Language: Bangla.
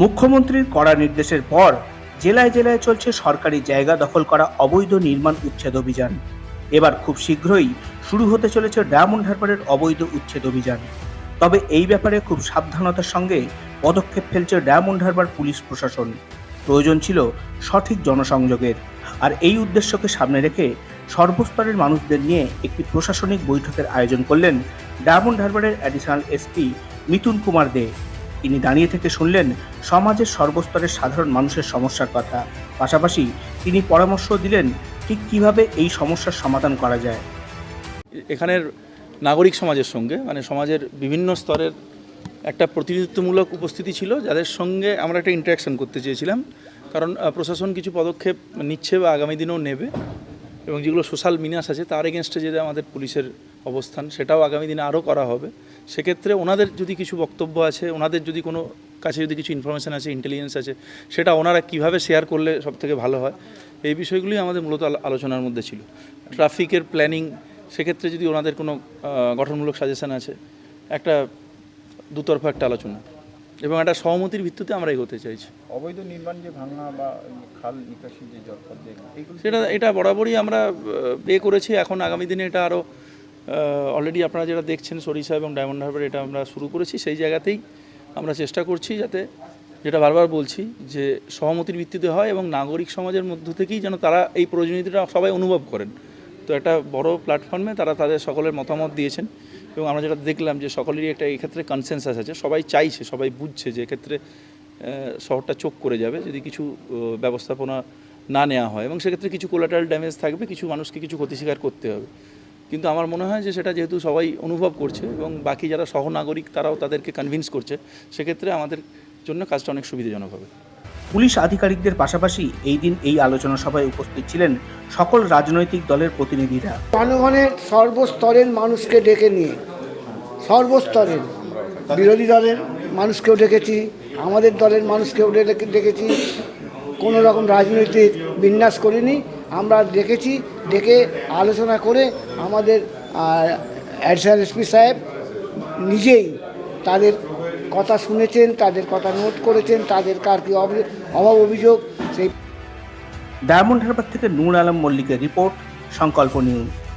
মুখ্যমন্ত্রীর কড়া নির্দেশের পর জেলায় জেলায় চলছে সরকারি জায়গা দখল করা অবৈধ নির্মাণ উচ্ছেদ অভিযান। এবার খুব শীঘ্রই শুরু হতে চলেছে ডায়মন্ড হারবারের অবৈধ উচ্ছেদ অভিযান। তবে এই ব্যাপারে খুব সাবধানতার সঙ্গে পদক্ষেপ ফেলছে ডায়মন্ড হারবার পুলিশ প্রশাসন। প্রয়োজন ছিল সঠিক জনসংযোগের। আর এই উদ্দেশ্যকে সামনে রেখে সর্বস্তরের মানুষদের নিয়ে একটি প্রশাসনিক বৈঠকের আয়োজন করলেন ডায়মন্ড হারবারের অ্যাডিশনাল এসপি মিথুন কুমার দে। তিনি দাঁড়িয়ে থেকে শুনলেন সমাজের সর্বস্তরের সাধারণ মানুষের সমস্যার কথা। পাশাপাশি তিনি পরামর্শ দিলেন ঠিক কীভাবে এই সমস্যার সমাধান করা যায়। এখানের নাগরিক সমাজের সঙ্গে মানে সমাজের বিভিন্ন স্তরের একটা প্রতিনিধিত্বমূলক উপস্থিতি ছিল, যাদের সঙ্গে আমরা একটা ইন্টারাকশন করতে চেয়েছিলাম। কারণ প্রশাসন কিছু পদক্ষেপ নিচ্ছে বা আগামী দিনেও নেবে এবং যেগুলো সোশ্যাল মিনাস আছে, তার এগেনস্টে যে আমাদের পুলিশের অবস্থান সেটাও আগামী দিনে আরও করা হবে। সেক্ষেত্রে ওনাদের যদি কিছু বক্তব্য আছে ওনাদের যদি কোনো কাছে যদি কিছু ইনফরমেশান আছে ইন্টেলিজেন্স আছে সেটা ওনারা কীভাবে শেয়ার করলে সব থেকে ভালো হয় এই বিষয়গুলি আমাদের মূলত আলোচনার মধ্যে ছিল। ট্রাফিকের প্ল্যানিং সেক্ষেত্রে যদি ওনাদের কোনো গঠনমূলক সাজেশন আছে একটা দুতরফা একটা আলোচনা। এবং একটা সহমতির ভিত্তিতে আমরা এগোতে চাইছি। অবৈধ নির্মাণ যে ভাঙা বা খাল নিকাশি যে জলপথ যে সেটা এটা বরাবরই আমরা বে করেছি। এখন আগামী দিনে এটা আরও অলরেডি আপনারা যেটা দেখছেন সরিষা এবং ডায়মন্ড হারবার এটা আমরা শুরু করেছি, সেই জায়গাতেই আমরা চেষ্টা করছি যাতে যেটা বারবার বলছি যে সহমতির ভিত্তিতে হয় এবং নাগরিক সমাজের মধ্য থেকেই যেন তারা এই প্রয়োজনীয়তাটা সবাই অনুভব করেন। তো একটা বড় প্ল্যাটফর্মে তারা তাদের সকলের মতামত দিয়েছেন এবং আমরা যেটা দেখলাম যে সকলেরই একটা এই ক্ষেত্রে কনসেনসাস আছে, সবাই চাইছে, সবাই বুঝছে যে এক্ষেত্রে শহরটা চোখ করে যাবে যদি কিছু ব্যবস্থাপনা না নেওয়া হয় এবং সেক্ষেত্রে কিছু কোলাটারাল ড্যামেজ থাকবে, কিছু মানুষকে কিছু ক্ষতি স্বীকার করতে হবে। কিন্তু আমার মনে হয় যে সেটা যেহেতু সবাই অনুভব করছে এবং বাকি যারা সহনাগরিক তারাও তাদেরকে কনভিন্স করছে সেক্ষেত্রে আমাদের জন্য কাজটা অনেক সুবিধাজনক হবে। পুলিশ আধিকারিকদের পাশাপাশি এই দিন এই আলোচনা সভায় উপস্থিত ছিলেন সকল রাজনৈতিক দলের প্রতিনিধিরা। জনগণের সর্বস্তরের মানুষকে ডেকে নিয়ে সর্বস্তরের বিরোধী দলের মানুষকেও ডেকেছি আমাদের দলের মানুষকেও ডেকে- ডেকেছি কোনো রকম রাজনৈতিক বিন্যাস করিনি আমরা ডেকেছি ডেকে আলোচনা করে আমাদের অ্যাডিশনাল এসপি সাহেব নিজেই তাদের কথা শুনেছেন, তাদের কথা নোট করেছেন, তাদের কার কি অভি- অভাব অভিযোগ, সেই ডায়মন্ড হারবার থেকে নূর আলম মল্লিকের রিপোর্ট, সংকল্প নিউজ।